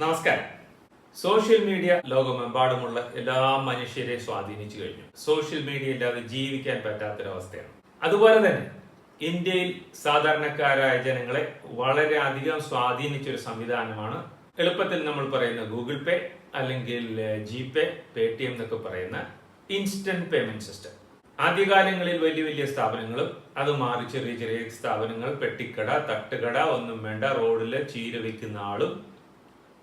നമസ്കാരം. Social media ലോകമെമ്പാടുമുള്ള എല്ലാ മനുഷ്യരെ സ്വാധീനിച്ചു കഴിഞ്ഞു. സോഷ്യൽ മീഡിയ ഇല്ലാതെ ജീവിക്കാൻ പറ്റാത്തൊരവസ്ഥയാണ്. അതുപോലെ തന്നെ ഇന്ത്യയിൽ സാധാരണക്കാരായ ജനങ്ങളെ വളരെയധികം സ്വാധീനിച്ച ഒരു സംവിധാനമാണ് എളുപ്പത്തിൽ നമ്മൾ പറയുന്ന ഗൂഗിൾ പേ അല്ലെങ്കിൽ ജി പേ പേ ടി എം എന്നൊക്കെ പറയുന്ന ഇൻസ്റ്റന്റ് പേയ്മെന്റ് സിസ്റ്റം. ആദ്യകാലങ്ങളിൽ വലിയ വലിയ സ്ഥാപനങ്ങളും അത് മാറി ചെറിയ ചെറിയ സ്ഥാപനങ്ങൾ പെട്ടിക്കട തട്ടുകട ഒന്നും വേണ്ട റോഡിൽ ചീര വയ്ക്കുന്ന ആളും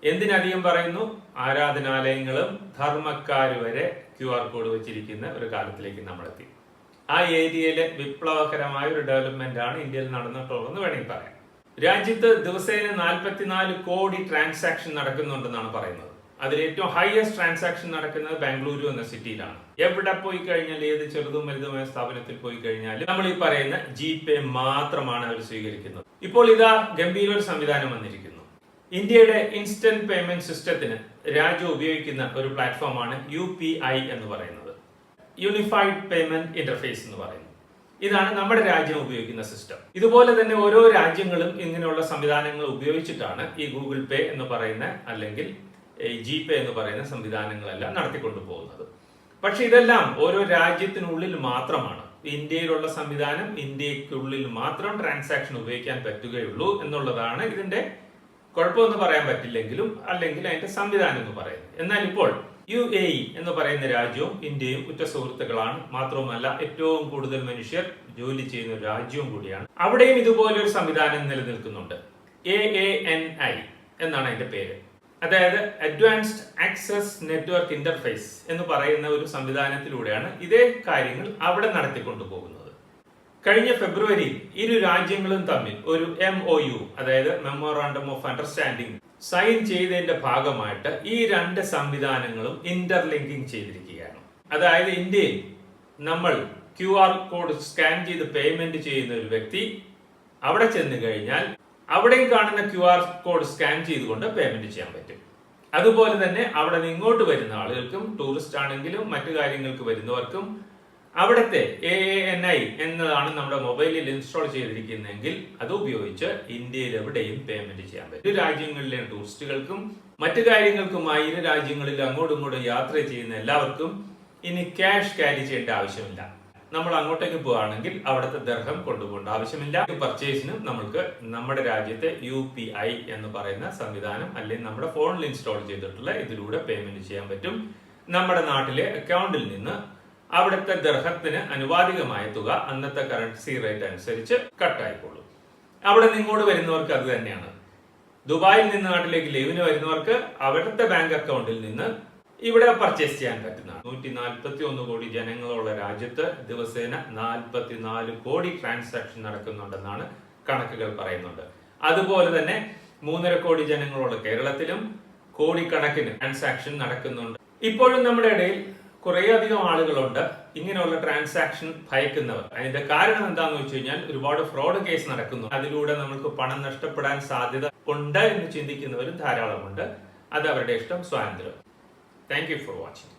എന്തിനധികം പറയുന്നു? ആരാധനാലയങ്ങളും ധർമ്മക്കാർ വരെ ക്യു ആർ കോഡ് വെച്ചിരിക്കുന്ന ഒരു കാലത്തിലേക്ക് നമ്മൾ എത്തി ആ ഏരിയയിലെ വിപ്ലവകരമായ ഒരു ഡെവലപ്മെന്റ് ആണ് ഇന്ത്യയിൽ നടന്നിട്ടുള്ളതെന്ന് വേണമെങ്കിൽ പറയാം. രാജ്യത്ത് ദിവസേന നാൽപ്പത്തിനാല് കോടി ട്രാൻസാക്ഷൻ നടക്കുന്നുണ്ടെന്നാണ് പറയുന്നത്. അതിൽ ഏറ്റവും ഹയസ്റ്റ് ട്രാൻസാക്ഷൻ നടക്കുന്നത് ബാംഗ്ലൂരു എന്ന സിറ്റിയിലാണ്. എവിടെ പോയി കഴിഞ്ഞാൽ ഏത് ചെറുതും വലുതുമായ സ്ഥാപനത്തിൽ പോയി കഴിഞ്ഞാൽ നമ്മൾ ഈ പറയുന്ന ജി പേ മാത്രമാണ് അവർ സ്വീകരിക്കുന്നത്. ഇപ്പോൾ ഇതാ ഗംഭീര ഒരു സംവിധാനം വന്നിരിക്കുന്നു. ഇന്ത്യയുടെ ഇൻസ്റ്റന്റ് പേയ്മെന്റ് സിസ്റ്റത്തിന് രാജ്യം ഉപയോഗിക്കുന്ന ഒരു പ്ലാറ്റ്ഫോമാണ് യു പി ഐ എന്ന് പറയുന്നത്. യൂണിഫൈഡ് പേയ്മെന്റ് ഇന്റർഫേസ് എന്ന് പറയുന്നത്. ഇതാണ് നമ്മുടെ രാജ്യം ഉപയോഗിക്കുന്ന സിസ്റ്റം ഇതുപോലെ തന്നെ ഓരോ രാജ്യങ്ങളും ഇങ്ങനെയുള്ള സംവിധാനങ്ങൾ ഉപയോഗിച്ചിട്ടാണ് ഈ ഗൂഗിൾ പേ എന്ന് പറയുന്ന അല്ലെങ്കിൽ ജി പേ എന്ന് പറയുന്ന സംവിധാനങ്ങളെല്ലാം നടത്തിക്കൊണ്ടു പോകുന്നത് പക്ഷെ ഇതെല്ലാം ഓരോ രാജ്യത്തിനുള്ളിൽ മാത്രമാണ്. ഇന്ത്യയിലുള്ള സംവിധാനം ഇന്ത്യക്കുള്ളിൽ മാത്രം ട്രാൻസാക്ഷൻ ഉപയോഗിക്കാൻ പറ്റുകയുള്ളൂ എന്നുള്ളതാണ് ഇതിന്റെ കുഴപ്പമൊന്നും പറയാൻ പറ്റില്ലെങ്കിലും അല്ലെങ്കിൽ അതിന്റെ സംവിധാനം എന്ന് പറയുന്നത് എന്നാൽ ഇപ്പോൾ യു എ ഇ എന്ന് പറയുന്ന രാജ്യവും ഇന്ത്യയും ഉറ്റ സുഹൃത്തുക്കളാണ്. മാത്രവുമല്ല ഏറ്റവും കൂടുതൽ മനുഷ്യർ ജോലി ചെയ്യുന്ന ഒരു രാജ്യവും കൂടിയാണ്. അവിടെയും ഇതുപോലെ ഒരു സംവിധാനം നിലനിൽക്കുന്നുണ്ട്. എ എ എൻ ഐ എന്നാണ് അതിന്റെ പേര്. അതായത് അഡ്വാൻസ്ഡ് ആക്സസ് നെറ്റ്വർക്ക് ഇന്റർഫേസ് എന്ന് പറയുന്ന ഒരു സംവിധാനത്തിലൂടെയാണ് ഇതേ കാര്യങ്ങൾ അവിടെ നടത്തിക്കൊണ്ടു പോകുന്നത് കഴിഞ്ഞ ഫെബ്രുവരി ഇരു രാജ്യങ്ങളും തമ്മിൽ ഒരു എം ഒ യു അതായത് മെമ്മോറാണ്ടം ഓഫ് അണ്ടർസ്റ്റാൻഡിംഗ് സൈൻ ചെയ്തതിന്റെ ഭാഗമായിട്ട് ഈ രണ്ട് സംവിധാനങ്ങളും ഇന്റർലിങ്കിങ് ചെയ്തിരിക്കുകയാണ്. അതായത് ഇന്ത്യയിൽ നമ്മൾ ക്യു ആർ കോഡ് സ്കാൻ ചെയ്ത് പേയ്മെന്റ് ചെയ്യുന്ന ഒരു വ്യക്തി അവിടെ ചെന്ന് കഴിഞ്ഞാൽ അവിടെയും കാണുന്ന ക്യു ആർ കോഡ് സ്കാൻ ചെയ്തുകൊണ്ട് പേയ്മെന്റ് ചെയ്യാൻ പറ്റും. അതുപോലെ തന്നെ അവിടെ നിന്ന് ഇങ്ങോട്ട് വരുന്ന ആളുകൾക്കും ടൂറിസ്റ്റ് ആണെങ്കിലും മറ്റു കാര്യങ്ങൾക്ക് വരുന്നവർക്കും അവിടുത്തെ എ എൻ ഐ എന്നതാണ് നമ്മുടെ മൊബൈലിൽ ഇൻസ്റ്റാൾ ചെയ്തിരിക്കുന്നതെങ്കിൽ അത് ഉപയോഗിച്ച് ഇന്ത്യയിൽ എവിടെയും പേയ്മെന്റ് ചെയ്യാൻ പറ്റും. ഇരു രാജ്യങ്ങളിലെ ടൂറിസ്റ്റുകൾക്കും മറ്റു കാര്യങ്ങൾക്കുമായി ഇരു രാജ്യങ്ങളിൽ അങ്ങോട്ടും ഇങ്ങോട്ടും യാത്ര ചെയ്യുന്ന എല്ലാവർക്കും ഇനി ക്യാഷ് ക്യാരി ചെയ്യേണ്ട ആവശ്യമില്ല. നമ്മൾ അങ്ങോട്ടേക്ക് പോവുകയാണെങ്കിൽ അവിടുത്തെ ദർഹം കൊണ്ടുപോകേണ്ട ആവശ്യമില്ല. പർച്ചേസിനും നമുക്ക് നമ്മുടെ രാജ്യത്തെ യു പി ഐ എന്ന് പറയുന്ന സംവിധാനം അല്ലെങ്കിൽ നമ്മുടെ ഫോണിൽ ഇൻസ്റ്റാൾ ചെയ്തിട്ടുള്ള ഇതിലൂടെ പേയ്മെന്റ് ചെയ്യാൻ പറ്റും. നമ്മുടെ നാട്ടിലെ അക്കൗണ്ടിൽ നിന്ന് അവിടുത്തെ ദർഹത്തിന് അനുവാദികമായ തുക അന്നത്തെ കറൻസി റേറ്റ് അനുസരിച്ച് കട്ടായിക്കോളും അവിടെ നിന്ന് ഇങ്ങോട്ട് വരുന്നവർക്ക് അത് തന്നെയാണ്. ദുബായിൽ നിന്ന് നാട്ടിലേക്ക് ലീവിന് വരുന്നവർക്ക് അവിടുത്തെ ബാങ്ക് അക്കൗണ്ടിൽ നിന്ന് ഇവിടെ പർച്ചേസ് ചെയ്യാൻ പറ്റുന്നതാണ് നൂറ്റി നാൽപ്പത്തി ഒന്ന് കോടി ജനങ്ങളുള്ള രാജ്യത്ത് ദിവസേന നാൽപ്പത്തിനാല് കോടി ട്രാൻസാക്ഷൻ നടക്കുന്നുണ്ടെന്നാണ് കണക്കുകൾ പറയുന്നുണ്ട് അതുപോലെ തന്നെ മൂന്നര കോടി ജനങ്ങളുള്ള കേരളത്തിലും കോടിക്കണക്കിന് ട്രാൻസാക്ഷൻ നടക്കുന്നുണ്ട്. ഇപ്പോഴും നമ്മുടെ ഇടയിൽ കുറേ അധികം ആളുകളുണ്ട്. ഇങ്ങനെയുള്ള ട്രാൻസാക്ഷൻ ഭയക്കുന്നവർ. അതിന്റെ കാരണം എന്താണെന്ന് വെച്ച് കഴിഞ്ഞാൽ ഒരുപാട് ഫ്രോഡ് കേസ് നടക്കുന്നു. അതിലൂടെ നമുക്ക് പണം നഷ്ടപ്പെടാൻ സാധ്യത ഉണ്ട് എന്ന് ചിന്തിക്കുന്നവരും ധാരാളമുണ്ട്. അത് അവരുടെ ഇഷ്ടം സ്വാതന്ത്ര്യം. Thank for watching